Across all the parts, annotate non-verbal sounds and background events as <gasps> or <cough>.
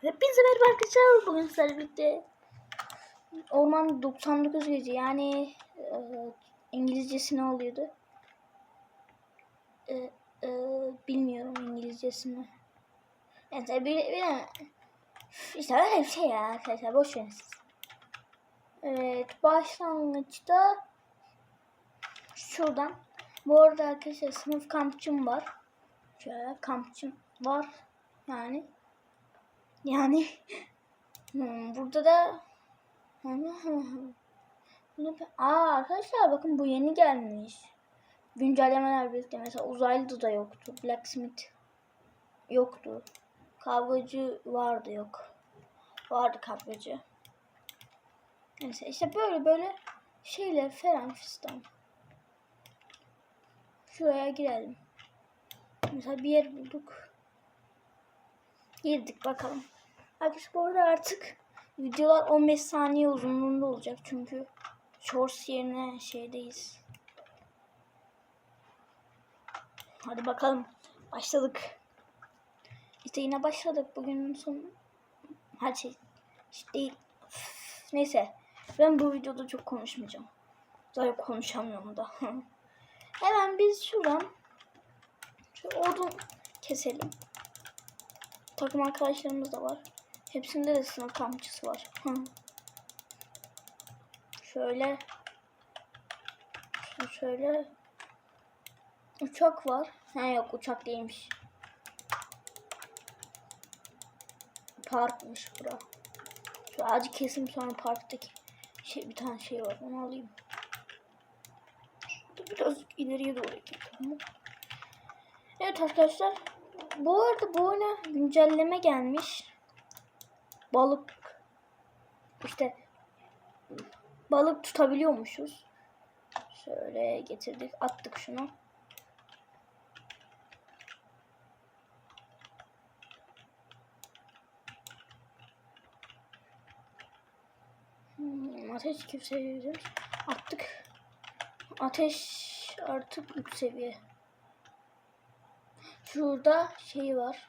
Hepinize merhaba arkadaşlar. Bugün sizlerle birlikte Orman 99 gece yani e, İngilizcesi ne oluyordu? E, e, bilmiyorum İngilizcesini. Neyse bir, bir işte öyle bir şey ya arkadaşlar boş verin siz. Evet başlangıçta şuradan bu arada arkadaşlar sınıf kampçım var. Şöyle kampçım var yani. Yani hmm, burada da Aa arkadaşlar bakın bu yeni gelmiş. Güncellemeler birlikte mesela uzaylı da yoktu. Blacksmith yoktu. Kavgacı vardı yok. Vardı kavgacı. Neyse işte böyle böyle şeyler falan fistan. Şuraya girelim. Mesela bir yer bulduk. Girdik bakalım. Arkadaşlar bu arada artık videolar 15 saniye uzunluğunda olacak çünkü shorts yerine şeydeyiz. Hadi bakalım. Başladık. İşte yine başladık. Bugünün sonu. Her şey işte değil. Üf, Neyse. Ben bu videoda çok konuşmayacağım. Zaten konuşamıyorum da. <laughs> Hemen biz şuradan şu odun keselim. Takım arkadaşlarımız da var. Hepsinde de sınıf kampçısı var. Hı. Şöyle. Şöyle. Uçak var. Ha yok uçak değilmiş. Parkmış bura. Şu ağacı kesim sonra parktaki şey bir tane şey var. Onu alayım. Şurada Biraz ileriye doğru gidelim. Evet arkadaşlar. Bu arada bu oyuna güncelleme gelmiş. Balık işte balık tutabiliyormuşuz. Şöyle getirdik, attık şunu. Hmm, ateş kim Attık. Ateş artık 3 seviye. Şurada şey var.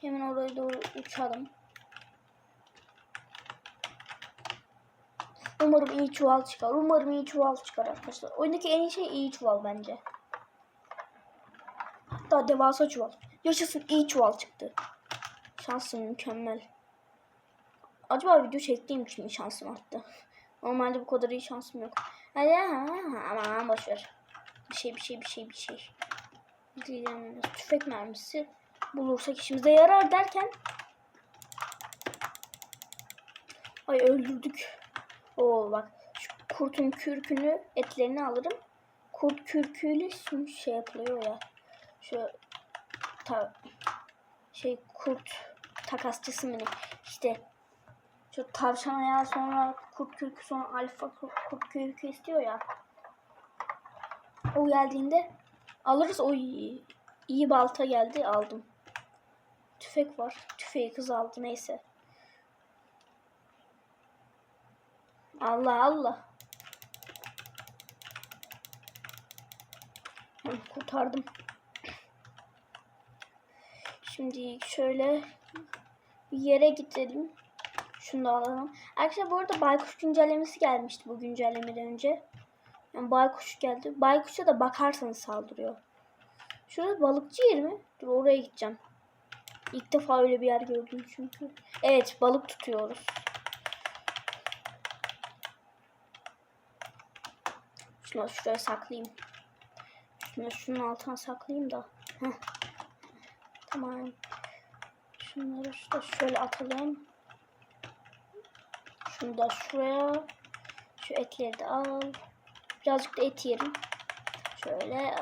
Hemen oraya doğru uçalım. Umarım iyi çuval çıkar. Umarım iyi çuval çıkar arkadaşlar. Oyundaki en iyi şey iyi çuval bence. Hatta devasa çuval. Yaşasın iyi çuval çıktı. Şansım mükemmel. Acaba video çektiğim için mi şansım arttı? <laughs> Normalde bu kadar iyi şansım yok. Hadi aman boşver. Bir şey bir şey bir şey bir şey. Diyelim, tüfek mermisi bulursak işimize yarar derken ay öldürdük. Oo bak şu kurtun kürkünü etlerini alırım. Kurt kürküyle şimdi şey yapılıyor ya. Şu ta, şey kurt takasçısı mı ne? İşte şu tavşan ayağı sonra kurt kürkü sonra alfa kurt kürkü istiyor ya. O geldiğinde alırız. O iyi, iyi balta geldi aldım. Tüfek var. Tüfeği kız aldı neyse. Allah Allah. Kurtardım. Şimdi şöyle bir yere gidelim. Şunu da alalım. Arkadaşlar bu arada baykuş güncellemesi gelmişti bu güncellemeden önce. Yani baykuş geldi. Baykuşa da bakarsanız saldırıyor. Şurası balıkçı yeri mi? Dur oraya gideceğim. İlk defa öyle bir yer gördüm çünkü. Evet balık tutuyoruz. Şunu şuraya saklayayım. Şunu şunun altına saklayayım da. Tamam. Şunları da şöyle atalım. Şunu da şuraya. Şu etleri de al. Birazcık da et yerim. Şöyle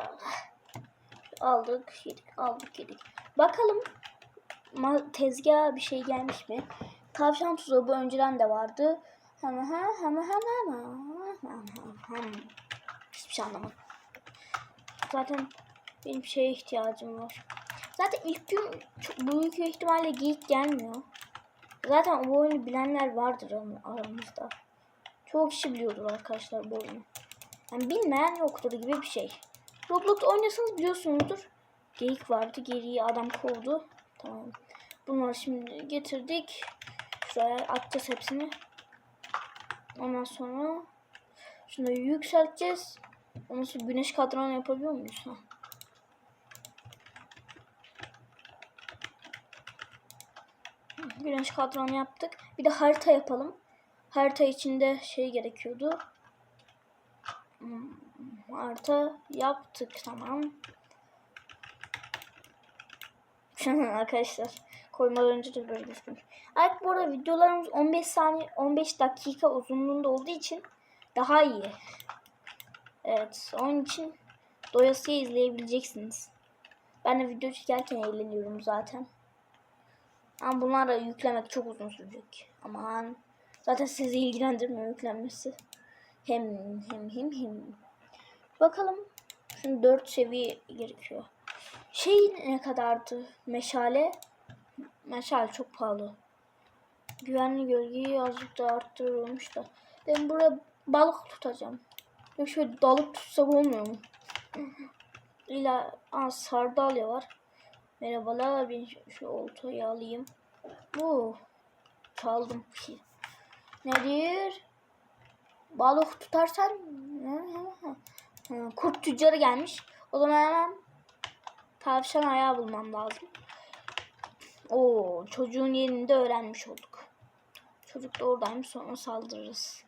aldık, yedik, aldık, yedik. Bakalım tezgaha bir şey gelmiş mi? Tavşan tuzağı bu önceden de vardı. Hem hem hem hem hem hem Hiçbir şey anlamadım. Zaten benim şeye ihtiyacım var. Zaten ilk gün çok büyük ihtimalle geyik gelmiyor. Zaten bu oyunu bilenler vardır aram- aramızda. Çoğu kişi biliyordur arkadaşlar bu oyunu. Yani bilmeyen yoktur gibi bir şey. Roblox oynasanız biliyorsunuzdur. Geyik vardı. Geriye adam kovdu. Tamam. Bunları şimdi getirdik. Şuraya atacağız hepsini. Ondan sonra şunu yükselteceğiz. Ondan sonra güneş kadranı yapabiliyor muyuz? Ha. Güneş kadranı yaptık. Bir de harita yapalım. Harita içinde şey gerekiyordu. Harita yaptık tamam. <laughs> Arkadaşlar koymadan önce de böyle düşmüş. Artık bu arada videolarımız 15 saniye 15 dakika uzunluğunda olduğu için daha iyi. Evet onun için doyasıya izleyebileceksiniz. Ben de video çekerken eğleniyorum zaten. Ama bunlar da yüklemek çok uzun sürecek. Aman zaten sizi ilgilendirmiyor yüklenmesi. Hem hem hem hem. Bakalım. Şimdi 4 seviye gerekiyor. Şey ne kadardı? Meşale. Meşale çok pahalı. Güvenli gölgeyi azıcık da arttırılmış da. Ben buraya balık tutacağım. Yok şöyle dalıp tutsam olmuyor mu? İla aa, sardalya var. Merhabalar ben şu, şu oltayı alayım. Bu çaldım bir şey. Nedir? Balık tutarsan Hı, kurt tüccarı gelmiş. O zaman hemen tavşan ayağı bulmam lazım. Oo, çocuğun yerini de öğrenmiş olduk. Çocuk da oradaymış sonra saldırırız.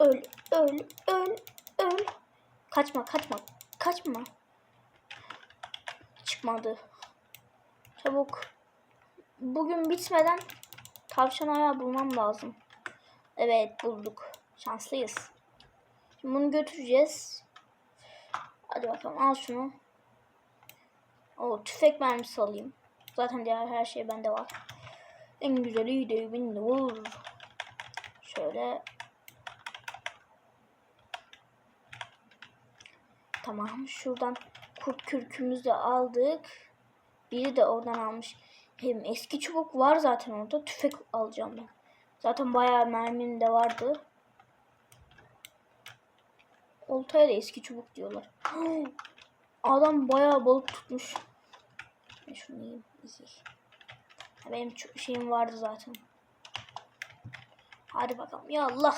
Öl, öl, öl, öl. Kaçma, kaçma, kaçma. Çıkmadı. Çabuk. Bugün bitmeden tavşan ayağı bulmam lazım. Evet bulduk. Şanslıyız. Şimdi bunu götüreceğiz. Hadi bakalım al şunu. O tüfek mermisi alayım. Zaten diğer her şey bende var. En güzeli de binde vur. Şöyle. Tamam şuradan kurt kürkümüzü aldık. Biri de oradan almış. Hem eski çubuk var zaten orada. Tüfek alacağım ben. Zaten bayağı mermim de vardı. Oltaya da eski çubuk diyorlar. <gasps> Adam bayağı balık tutmuş. Ben şunu yiyeyim. Benim şeyim vardı zaten. Hadi bakalım. Ya Allah.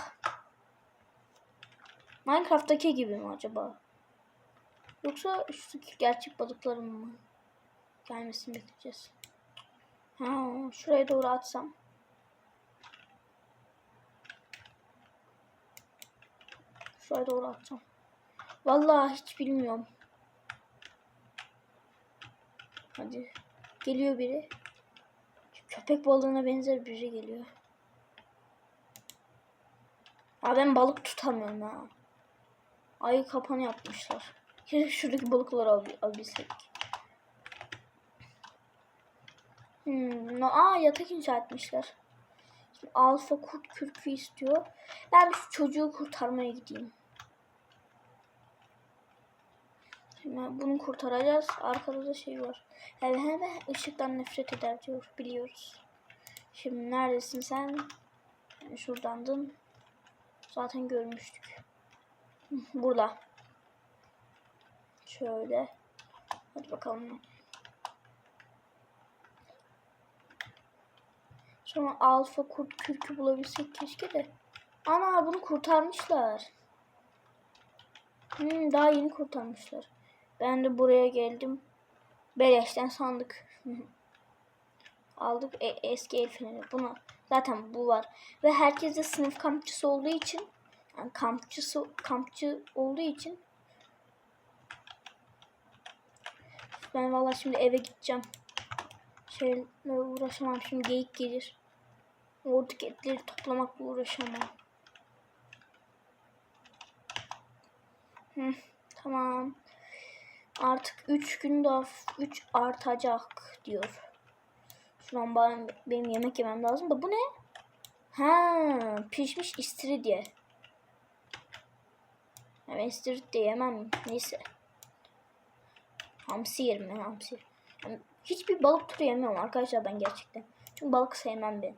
Minecraft'taki gibi mi acaba? Yoksa şu gerçek balıkların mı? Gelmesini bekleyeceğiz. Ha, şuraya doğru atsam. Şuraya doğru atacağım. Vallahi hiç bilmiyorum. Hadi. Geliyor biri. Köpek balığına benzer biri geliyor. Aa ben balık tutamıyorum ha. Ayı kapanı yapmışlar. Keşke şuradaki balıkları al alabilsek. Hmm, no, aa yatak inşa etmişler. Şimdi alfa kurt kürkü istiyor. Ben şu çocuğu kurtarmaya gideyim. Şimdi bunu kurtaracağız. Arkada da şey var. Evet evet ışıktan nefret eder diyor. Biliyoruz. Şimdi neredesin sen? Yani şuradandın. Zaten görmüştük. <laughs> Burada. Şöyle. Hadi bakalım. Sonra alfa kurt kürkü bulabilsek keşke de. Ana bunu kurtarmışlar. Hmm, daha yeni kurtarmışlar. Ben de buraya geldim. Beleşten sandık. <laughs> Aldık e, eski el feneri. Buna zaten bu var. Ve herkes de sınıf kampçısı olduğu için yani kampçısı kampçı olduğu için ben valla şimdi eve gideceğim. Şeyle uğraşamam. Şimdi geyik gelir. Oradaki etleri toplamakla uğraşamam. Hı, tamam. Artık 3 gün daha 3 artacak diyor. Şu an ben, benim yemek yemem lazım da bu ne? Ha, pişmiş istiridye. Ben istiridye yemem. Neyse. Hamsi yerim ben hamsi. Yani hiçbir balık türü yemiyorum arkadaşlar ben gerçekten. Çünkü balık sevmem ben.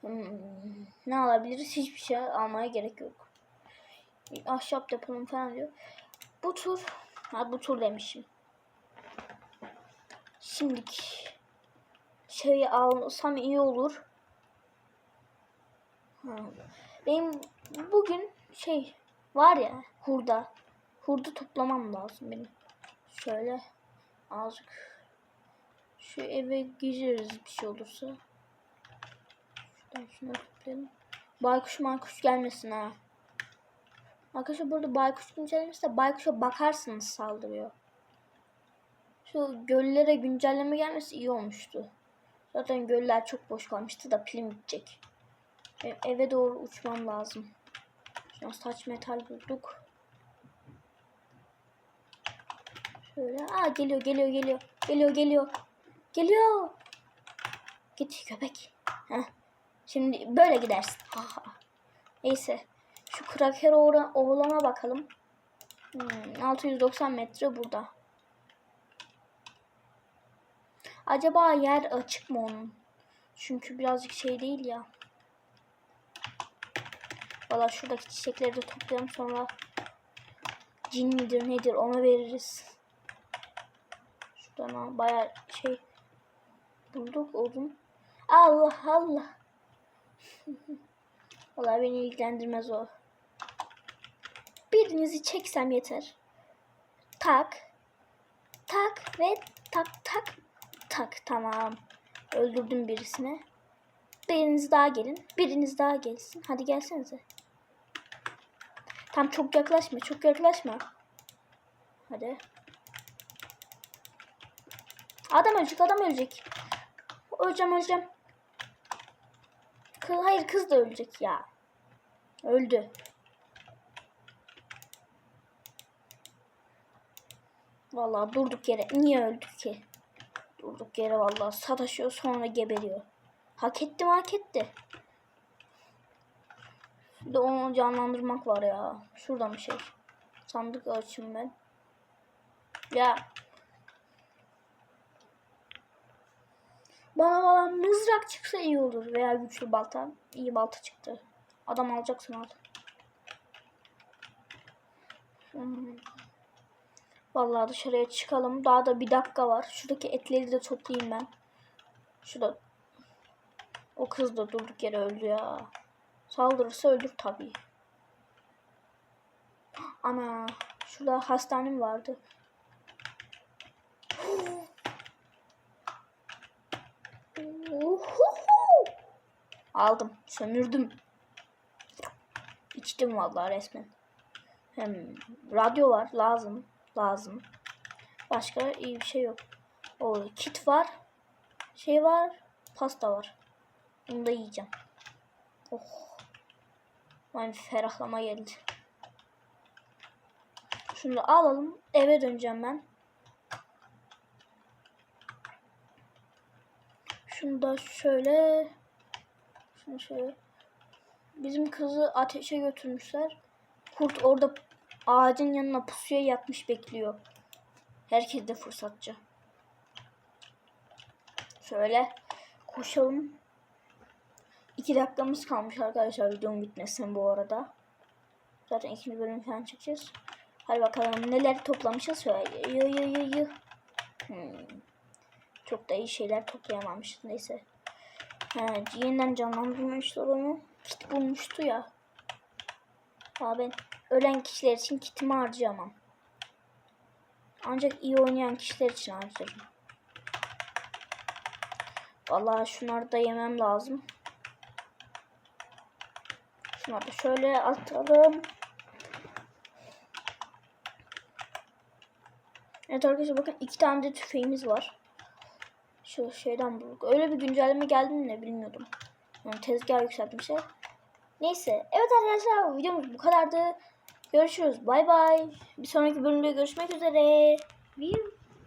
Hmm, ne alabiliriz? Hiçbir şey almaya gerek yok. Ahşap yapalım falan diyor. Bu tur Ha bu tur demişim. Şimdiki şey alsam iyi olur. Ha. Benim bugün şey var ya hurda. Hurda toplamam lazım benim. Şöyle azıcık şu eve gireriz bir şey olursa. Şuradan şunu toplayalım. Baykuş mankuş gelmesin ha. Arkadaşlar burada baykuş güncellemesi baykuşa bakarsınız saldırıyor. Şu göllere güncelleme gelmesi iyi olmuştu. Zaten göller çok boş kalmıştı da pilim bitecek. Benim eve doğru uçmam lazım. Şu an saç metal bulduk. Şöyle. Aa geliyor geliyor geliyor. Geliyor geliyor. Geliyor. Git köpek. Heh. Şimdi böyle gidersin. Ha, ha. Neyse. Şu kraker oğla- oğlana bakalım. Hmm, 690 metre burada. Acaba yer açık mı onun? Çünkü birazcık şey değil ya. Valla şuradaki çiçekleri de toplayalım sonra cin midir nedir ona veririz. Şuradan al, bayağı şey bulduk odun. Allah Allah. <laughs> Valla beni ilgilendirmez o. Birinizi çeksem yeter. Tak. Tak ve tak tak tak tamam. Öldürdüm birisini. Biriniz daha gelin. Biriniz daha gelsin. Hadi gelsenize. Tam çok yaklaşma. Çok yaklaşma. Hadi. Adam ölecek. Adam ölecek. Öleceğim öleceğim. Kız, hayır kız da ölecek ya. Öldü. Vallahi durduk yere. Niye öldük ki? Durduk yere vallahi sataşıyor sonra geberiyor. Hak etti mi hak etti. Bir de onu canlandırmak var ya. Şuradan bir şey. Sandık açayım ben. Ya. Bana bana mızrak çıksa iyi olur. Veya güçlü balta. İyi balta çıktı. Adam alacaksın al. Hmm. Vallahi dışarıya çıkalım. Daha da bir dakika var. Şuradaki etleri de toplayayım ben. Şurada. O kız da durduk yere öldü ya. Saldırırsa ölür tabii. Ana. Şurada hastanem vardı. Aldım. Sömürdüm. İçtim vallahi resmen. Hem radyo var. Lazım. Lazım. Başka iyi bir şey yok. O kit var. Şey var. Pasta var. Bunu da yiyeceğim. Oh. Bir ferahlama geldi. Şunu da alalım. Eve döneceğim ben. Şunu da şöyle. Şunu şöyle. Bizim kızı ateşe götürmüşler. Kurt orada ağacın yanına pusuya yatmış bekliyor. Herkes de fırsatçı. Şöyle koşalım. İki dakikamız kalmış arkadaşlar videonun bitmesine bu arada. Zaten ikinci bölüm falan çekeceğiz. Hadi bakalım neler toplamışız. Şöyle yı yı yı yı. Çok da iyi şeyler toplayamamışız. Neyse. Ha, yeniden canlandırmışlar onu. Kit bulmuştu ya. Aa, ben ölen kişiler için kitimi harcayamam. Ancak iyi oynayan kişiler için harcarım. Vallahi şunları da yemem lazım. Şunları da şöyle atalım. Evet arkadaşlar bakın iki tane de tüfeğimiz var. Şu şeyden bulduk. Öyle bir güncelleme geldi mi ne bilmiyordum. Yani tezgah yükseltmişler. Neyse. Evet arkadaşlar videomuz bu kadardı. Görüşürüz. Bay bay. Bir sonraki bölümde görüşmek üzere.